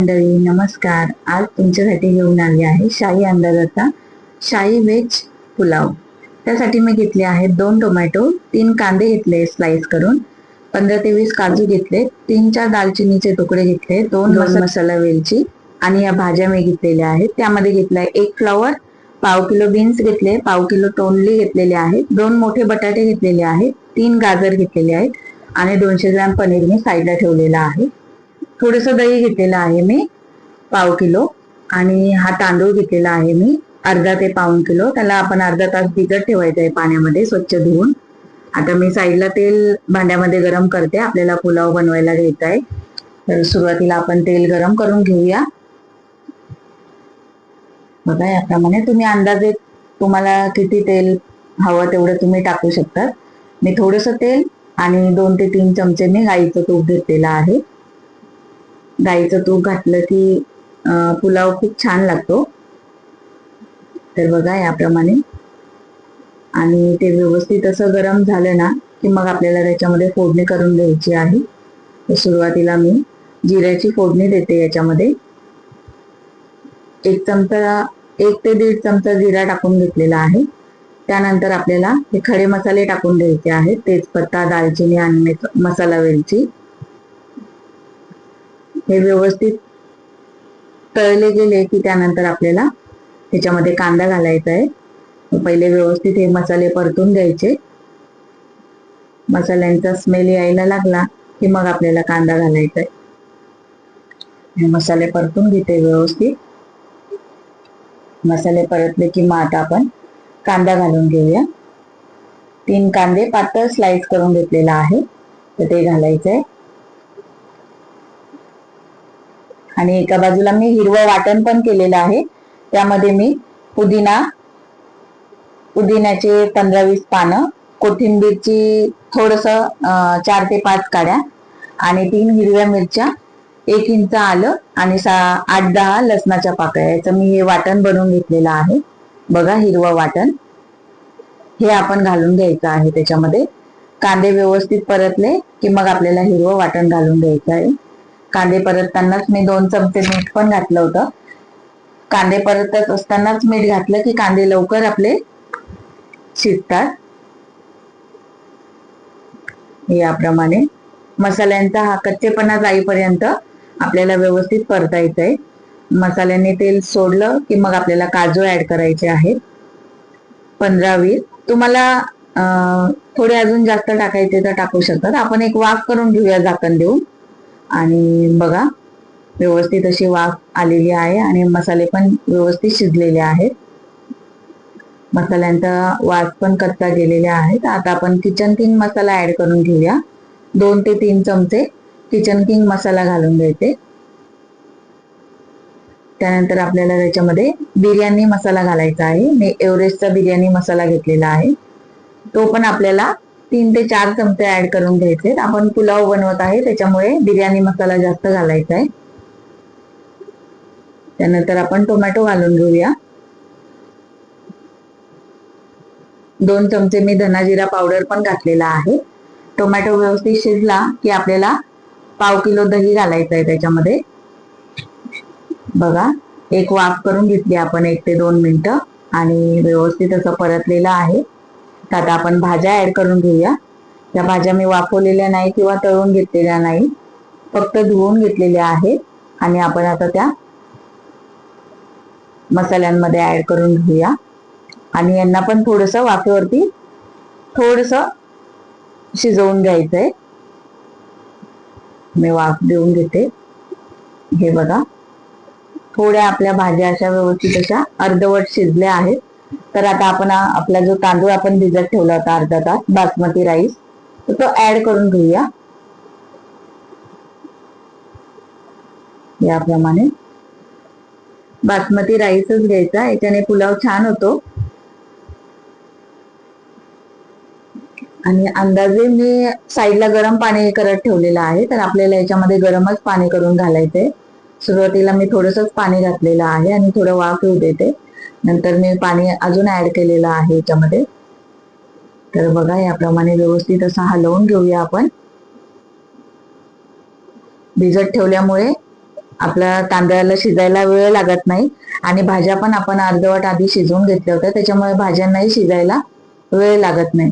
मंडळी नमस्कार. आज तुमच्यासाठी घेऊन आली आहे शाही अंदाजाचा शाही व्हेज पुलाव. त्यासाठी मी घेतले आहेत दोन टोमॅटो तीन कांदे घेतले स्लाइस करून पंधरा ते वीस काजू घेतले तीन चार दालचिनीचे तुकडे घेतले दोन मस- मसाला वेलची आणि या भाज्या मी घेतलेल्या आहेत. त्यामध्ये घेतलाय एक फ्लॉवर पाव किलो बीन्स घेतले पाव किलो तोंडली घेतलेले आहेत दोन मोठे बटाटे घेतलेले आहेत तीन गाजर घेतलेले आहेत आणि दोनशे ग्रॅम पनीर मी साईडला ठेवलेला आहे. थोडस दही घेतलेलं आहे मी पाव किलो. आणि हा तांदूळ घेतलेला आहे मी अर्धा ते पाऊन किलो. त्याला आपण अर्धा तास भिजत ठेवायचं आहे पाण्यामध्ये स्वच्छ धुवून. आता मी साईडला तेल भांड्यामध्ये गरम करते. आपल्याला पुलाव बनवायला घ्यायचा आहे. तर सुरुवातीला आपण तेल गरम करून घेऊया. बघा याप्रमाणे तुम्ही अंदाजे तुम्हाला किती तेल हवं तेवढं तुम्ही टाकू शकता मी थोडस तेल आणि दोन ते तीन चमचे मी गाईचं तूप घेतलेलं आहे. गाईचं तूप घातलं की पुलाव खूप छान लागतो. तर बघा याप्रमाणे. आणि ते व्यवस्थित असं गरम झालं ना की मग आपल्याला त्याच्यामध्ये फोडणी करून द्यायची आहे. तर सुरुवातीला मी जिऱ्याची फोडणी देते याच्यामध्ये. एक चमचा एक ते दीड चमचा जिरा टाकून घेतलेला आहे. त्यानंतर आपल्याला हे खडे मसाले टाकून द्यायचे आहेत. तेजपत्ता दालचिनी आणि मसाला वेलची. हे व्यवस्थित तळले गेले की त्यानंतर आपल्याला त्याच्यामध्ये कांदा घालायचा आहे. पहिले व्यवस्थित हे मसाले परतून द्यायचे मसाल्यांचा स्मेल यायला लागला की मग आपल्याला कांदा घालायचा आहे. हे मसाले परतून घेते व्यवस्थित. मसाले परतले की मग आता आपण कांदा घालून घेऊया. तीन कांदे पातळ स्लाइस करून घेतलेला आहे. तर ते घालायचं आहे. आणि एका बाजूला मी हिरवं वाटण पण केलेलं आहे. त्यामध्ये मी पुदिना पुदिन्याचे पंधरा वीस पानं कोथिंबीरची थोडस चार ते पाच काड्या आणि तीन हिरव्या मिरच्या एक इंच आलं आणि सा आठ दहा लसणाच्या पाकळ्या. याचं मी हे वाटण बनवून घेतलेलं आहे. बघा हिरवं वाटण. हे आपण घालून घ्यायचं आहे त्याच्यामध्ये. कांदे व्यवस्थित परतले की मग आपल्याला हिरवं वाटण घालून घ्यायचं आहे. कांदे परततानाच मी दोन चमचे मीठ पण घातलं होतं. कांदे परतत असतानाच मीठ घातलं की कांदे लवकर आपले शिजतात. याप्रमाणे मसाल्यांचा हा कच्चेपणा जाईपर्यंत आपल्याला व्यवस्थित परतायचं आहे मसाल्याने तेल सोडलं की मग आपल्याला काजू ऍड करायचे आहेत. पंधरा वीस. तुम्हाला थोडे अजून जास्त टाकायचे तर टाकू शकतात. आपण एक वाफ करून घेऊया झाकण देऊन. आणि बघा व्यवस्थित अशी वाफ आलेली आहे आणि मसाले पण व्यवस्थित शिजलेले आहेत. मसाल्यांचा वास पण कच्चा गेलेले आहेत. आता आपण किचन किंग मसाला ऍड करून घेऊया. दोन ते तीन चमचे किचन किंग मसाला घालून घ्यायचे त्यानंतर आपल्याला त्याच्यामध्ये बिर्याणी मसाला घालायचा आहे. मी एव्हरेस्टचा बिर्याणी मसाला घेतलेला आहे. तो पण आपल्याला तीन ते चार चमचे ऍड करून घ्यायचे आपण पुलाव बनवत आहे त्याच्यामुळे बिर्याणी मसाला जास्त घालायचा आहे. त्यानंतर आपण टोमॅटो घालून घेऊया. दोन चमचे मी धनाजिरा पावडर पण घातलेला आहे. टोमॅटो व्यवस्थित शिजला की आपल्याला पाव किलो दही घालायचं आहे त्याच्यामध्ये. बघा एक वाफ करून घेतली आपण एक ते दोन मिनिटं. आणि व्यवस्थित असं परतलेलं आहे. तर आता आपण भाज्या ऍड करून घेऊया. त्या भाज्या मी वाफवलेल्या नाही किंवा तळून घेतलेल्या नाही. फक्त धुवून घेतलेल्या आहेत आणि आपण आता त्या मसाल्यांमध्ये ऍड करून घेऊया. आणि यांना पण थोडस वाफेवरती थोडस शिजवून घ्यायचंय. मी वाफ देऊन घेते. हे बघा. थोड्या आपल्या भाज्या अशा व्यवस्थित अशा अर्धवट शिजल्या आहेत. तर आता आपण आपला जो तांदूळ आपण भिजत ठेवला होता अर्धा तास बासमती राईस तर तो ऍड करून घेऊया. याप्रमाणे. बासमती राईसच घ्यायचा याच्याने पुलाव छान होतो. आणि अंदाजे मी साईडला गरम पाणी करत ठेवलेलं आहे तर आपल्याला याच्यामध्ये गरमच पाणी करून घालायचंय. सुरुवातीला मी थोडंसंच पाणी घातलेलं आहे आणि थोडं वाफ येऊ देते. नंतर मी पाणी अजून ऍड केलेलं आहे याच्यामध्ये. तर बघा याप्रमाणे व्यवस्थित असं हलवून घेऊया आपण. भिजत ठेवल्यामुळे आपल्या तांदळाला शिजायला वेळ लागत नाही आणि भाज्या पण आपण अर्धवट आधी शिजवून घेतल्या होत्या त्याच्यामुळे भाज्यांनाही शिजायला वेळ लागत नाही.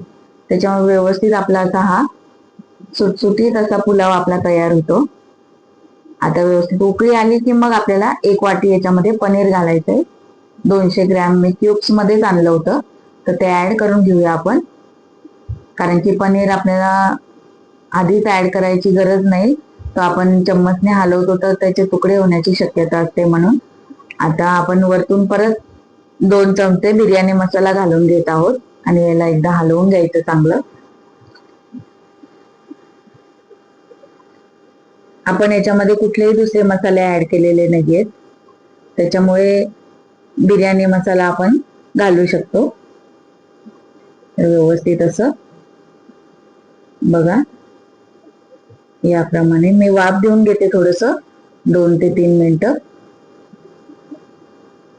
त्याच्यामुळे व्यवस्थित आपला असा हा सुटसुटीत असा पुलाव आपला तयार होतो. आता व्यवस्थित उकळी आली की मग आपल्याला एक वाटी याच्यामध्ये पनीर घालायचंय. दोनशे ग्रॅम मी क्यूब्स मध्येच आणलं होतं. तर ते ऍड करून घेऊया आपण. कारण की पनीर आपल्याला आधीच ऍड करायची गरज नाही. तर आपण चम्मचने हलवतो तर त्याचे तुकडे होण्याची शक्यता असते म्हणून. आता आपण वरतून परत दोन चमचे बिर्याणी मसाला घालून घेत आहोत. आणि याला एकदा हलवून घ्यायचं चांगलं. आपण याच्यामध्ये कुठलेही दुसरे मसाले ऍड केलेले नाहीयेत. त्याच्यामुळे बिर्याणी मसाला आपण घालू शकतो. व्यवस्थित असं. बघा. याप्रमाणे मी वाफ देऊन घेते थोडस. दोन ते तीन मिनिटं.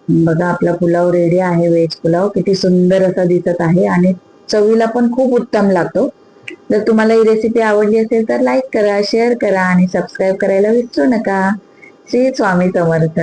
बघा आपला पुलाव रेडी आहे व्हेज पुलाव. किती सुंदर असा दिसत आहे आणि चवीला पण खूप उत्तम लागतो. जर तुम्हाला ही रेसिपी आवडली असेल तर लाईक करा शेअर करा आणि सबस्क्राईब करायला विसरू नका. श्री स्वामी समर्थ.